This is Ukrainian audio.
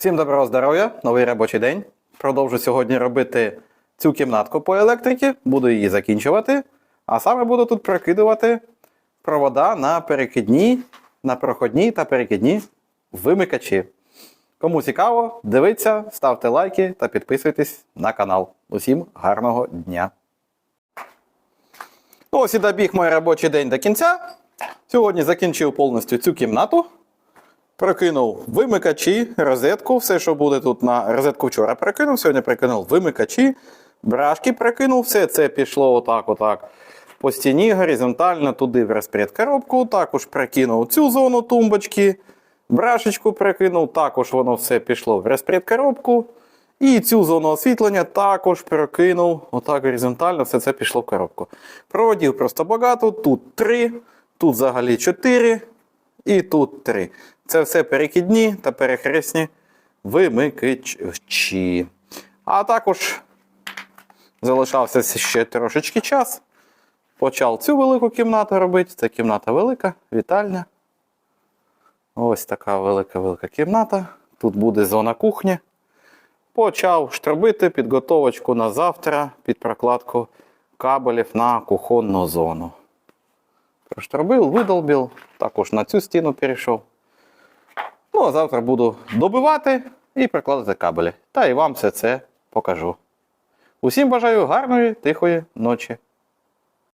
Всім доброго здоров'я, новий робочий день. Продовжу сьогодні робити цю кімнатку по електриці, буду її закінчувати, а саме буду тут прокидувати провода на перекидні, на проходні та перекидні вимикачі. Кому цікаво, дивіться, ставте лайки та підписуйтесь на канал. Усім гарного дня! Ну, Ось і добіг мій робочий день до кінця. Сьогодні закінчив повністю цю кімнату. Прокинув вимикачі, розетку, все, що буде тут на розетку вчора прокинув, сьогодні прокинув вимикачі, брашки прокинув, все це пішло отак, отак по стіні, горизонтально туди в розпред коробку. Також прокинув цю зону тумбочки, брашечку прокинув, також воно все пішло в розпред коробку. І цю зону освітлення також прокинув. Отак горизонтально все це пішло в коробку. Проводів просто багато. Тут три, тут взагалі чотири. І тут три. Це все перекидні та перехресні вимикачі. А також залишався ще трошечки час. Почав цю велику кімнату робити. Це кімната велика, вітальня. Ось така велика-велика кімната. Тут буде зона кухні. Почав штробити підготовочку на завтра під прокладку кабелів на кухонну зону. Проштробив, видолбив, також на цю стіну перейшов. Ну, а завтра буду добивати і прикладати кабелі. Та і вам все це покажу. Усім бажаю гарної, тихої ночі.